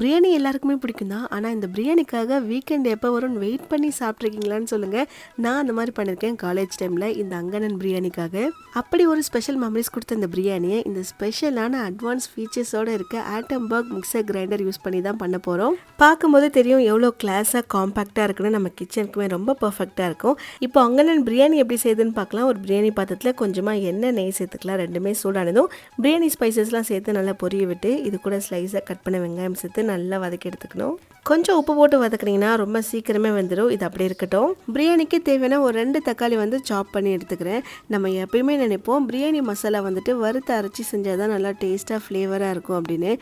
பிரியாணி எல்லாருக்குமே பிடிக்கும் தான் ஆனால் இந்த பிரியாணிக்காக வீக்கெண்ட் எப்போ வரும்னு வெயிட் பண்ணி சாப்பிட்ருக்கீங்களான்னு சொல்லுங்கள் நான் அந்த மாதிரி பண்ணியிருக்கேன் காலேஜ் டைமில் இந்த அங்கனன் பிரியாணிக்காக. அப்படி ஒரு ஸ்பெஷல் மெமரிஸ் கொடுத்த இந்த பிரியாணியை இந்த ஸ்பெஷலான அட்வான்ஸ் ஃபீச்சர்ஸோடு இருக்க ஆட்டம்பர்க் மிக்சர் கிரைண்டர் யூஸ் பண்ணி தான் பண்ண போகிறோம் பார்க்கும்போது தெரியும் எவ்வளோ கிளாஸாக காம்பேக்டாக இருக்குன்னு. நம்ம கிச்சனுக்குமே ரொம்ப பர்ஃபெக்டாக இருக்கும். இப்போ அங்கனன் பிரியாணி எப்படி செய்யுதுன்னு பார்க்கலாம். ஒரு பிரியாணி பாத்திரத்தில் கொஞ்சமாக எண்ணெய் நெய் சேர்த்துக்கலாம். ரெண்டுமே சூடானதும். பிரியாணி ஸ்பைசஸ்லாம் சேர்த்து நல்லா பொரிய விட்டு இது கூட ஸ்லைஸாக கட் பண்ண வெங்காயம் சேர்த்து நல்லா வதக்கி எடுத்துக்கணும் கொஞ்சம் உப்பு போட்டு வதக்குனீங்கன்னா ரொம்ப சீக்கிரமே வந்துடும் இது அப்படி இருக்கட்டும். பிரியாணிக்கு தேவையான ஒரு ரெண்டு தக்காளி வந்து சாப் பண்ணி எடுத்துக்கிறேன். நம்ம எப்பயுமே நினைப்போம் பிரியாணி மசாலா வந்துட்டு வறுத்து அரைச்சி செஞ்சால் தான் நல்லா டேஸ்ட்டாக ஃப்ளேவராக இருக்கும் அப்படின்னு.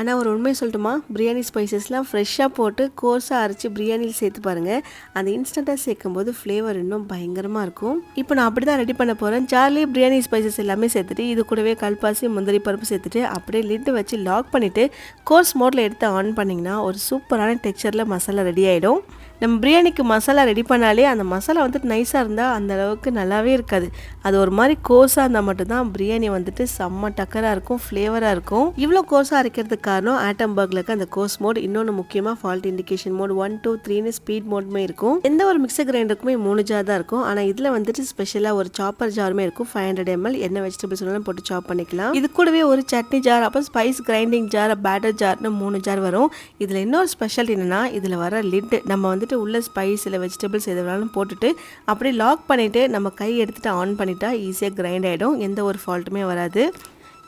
ஆனால் ஒரு உண்மை சொல்லட்டுமா? பிரியாணி ஸ்பைசஸ்லாம் ஃப்ரெஷ்ஷாக போட்டு கோர்ஸாக அரைச்சி பிரியாணியில் சேர்த்து பாருங்கள் அந்த இன்ஸ்டண்ட்டாக சேர்க்கும் போது ஃப்ளேவர் இன்னும் பயங்கரமாக இருக்கும். இப்போ நான் அப்படி தான் ரெடி பண்ண போகிறேன் ஜார்லி பிரியாணி ஸ்பைசஸ் எல்லாமே சேர்த்துட்டு இது கூடவே கல்பாசி முந்திரி பருப்பு சேர்த்துட்டு அப்படியே லிட்டு வச்சு லாக் பண்ணிவிட்டு கோர்ஸ் மோட்டில் எடுத்து ஆன் பண்ணிங்கன்னா ஒரு சூப்பரான டெக்ஸ்சரில் மசாலா ரெடி ஆகிடும் நம்ம பிரியாணிக்கு மசாலா ரெடி பண்ணாலே அந்த மசாலா வந்துட்டு நைஸாக இருந்தால் அந்த அளவுக்கு நல்லாவே இருக்காது. அது ஒரு மாதிரி கோர்ஸாக இருந்தால் மட்டும்தான் பிரியாணி வந்துட்டு செம்ம டக்கராக இருக்கும் ஃப்ளேவராக இருக்கும். இவ்வளோ கோர்ஸாக அரைக்கிறதுக்கு காரணம் ஆட்டம்பர்கில் இருக்க அந்த கோர்ஸ் மோட் இன்னொன்று முக்கியமாக fault indication mode one two த்ரீன்னு ஸ்பீட் மோட்மே இருக்கும். எந்த ஒரு மிக்சர் கிரைண்டருக்குமே மூணு ஜார் தான் இருக்கும். ஆனால் இதில் வந்துட்டு ஸ்பெஷலாக ஒரு சாப்பர் ஜாருமே இருக்கும். ஃபைவ் ஹண்ட்ரட் எம்எல் என்ன வெஜிடபிள்ஸ் வேணாலும் போட்டு சாப் பண்ணிக்கலாம். இது கூடவே ஒரு சட்னி ஜார் அப்புறம் ஸ்பைஸ் கிரைண்டிங் ஜார் பேட்டர் ஜார்னு மூணு ஜார் வரும். இதில் இன்னொரு ஸ்பெஷல் என்னன்னா இதில் வர லிட் நம்ம வந்துட்டு உள்ள ஸ்பைஸ் இல்லை வெஜிடபிள்ஸ் எது வேணாலும் போட்டுட்டு அப்படியே லாக் பண்ணிவிட்டு நம்ம கை எடுத்துகிட்டு ஆன் பண்ணிட்டா ஈஸியாக கிரைண்ட் ஆகிடும் எந்த ஒரு ஃபால்ட்டுமே வராது.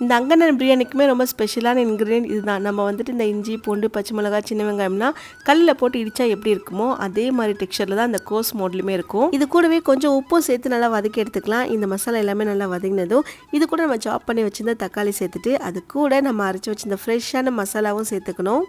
இந்த அங்கனன் பிரியாணிக்குமே ரொம்ப ஸ்பெஷலான இன்க்ரீடியன்ட் இதுதான். நம்ம வந்துட்டு இந்த இஞ்சி பூண்டு பச்சை மிளகாய் சின்ன வெங்காயம்னா கல்லில் போட்டு இடிச்சா எப்படி இருக்குமோ அதே மாதிரி டெக்ஸ்சரில் தான் இந்த கோஸ் மோட்லையுமே இருக்கும். இது கூடவே கொஞ்சம் உப்பும் சேர்த்து நல்லா வதக்கி எடுத்துக்கலாம். இந்த மசாலா எல்லாமே நல்லா வதங்கினதும் இது கூட நம்ம சாப் பண்ணி வச்சிருந்த தக்காளி சேர்த்துட்டு அது கூட நம்ம அரைச்சி வச்சிருந்த ஃப்ரெஷ்ஷான மசாலாவும் சேர்த்துக்கணும்.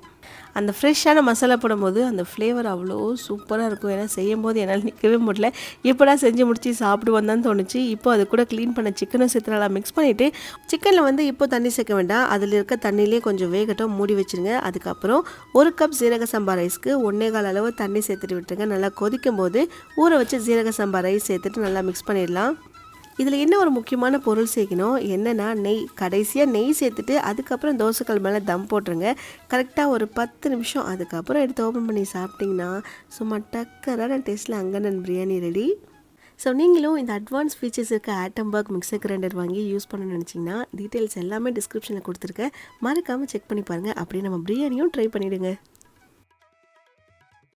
அந்த ஃப்ரெஷ்ஷான மசாலா போடும்போது அந்த ஃப்ளேவர் அவ்வளோ சூப்பராக இருக்கும். ஏன்னா செய்யும் போது என்னால் நிற்கவே முடியல. எப்படா செஞ்சு முடித்து சாப்பிடுவோம் தான் தோணுச்சு. இப்போ அது கூட க்ளீன் பண்ண சிக்கனும் சேர்த்து நல்லா மிக்ஸ் பண்ணிவிட்டு சிக்கனில் வந்து இப்போ தண்ணி சேர்க்க வேண்டாம். அதில் இருக்க தண்ணியிலே கொஞ்சம் வேகட்டும். மூடி வச்சுருங்க. அதுக்கப்புறம் ஒரு கப் சீரக சம்பா ரைஸ்க்கு ஒன்றே கால் அளவு தண்ணி சேர்த்துட்டு விட்டுருங்க. நல்லா கொதிக்கும் போது ஊற வச்சு சீரக சம்பா ரைஸ் சேர்த்துட்டு நல்லா மிக்ஸ் பண்ணிடலாம். இதில் என்ன ஒரு முக்கியமான பொருள் சேர்க்கணும்? என்னென்னா நெய். கடைசியாக நெய் சேர்த்துட்டு அதுக்கப்புறம் தோசைக்கல் மேலே தம் போட்டுருங்க. கரெக்டாக ஒரு பத்து நிமிஷம். அதுக்கப்புறம் எடுத்து ஓப்பன் பண்ணி சாப்பிட்டிங்கன்னா சும்மா டக்கரான டேஸ்ட்டில் அங்கனன் பிரியாணி ரெடி ஸோ நீங்களும் இந்த அட்வான்ஸ் ஃபீச்சர்ஸ் இருக்க ஆட்டம்பர்க் மிக்சர் கிரைண்டர் வாங்கி யூஸ் பண்ணணும்னு நினச்சிங்கன்னா டீட்டெயில்ஸ் எல்லாமே டிஸ்கிரிப்ஷனில் கொடுத்துருக்கேன். மறக்காமல் செக் பண்ணி பாருங்கள் அப்படியே நம்ம பிரியாணியும் ட்ரை பண்ணிவிடுங்க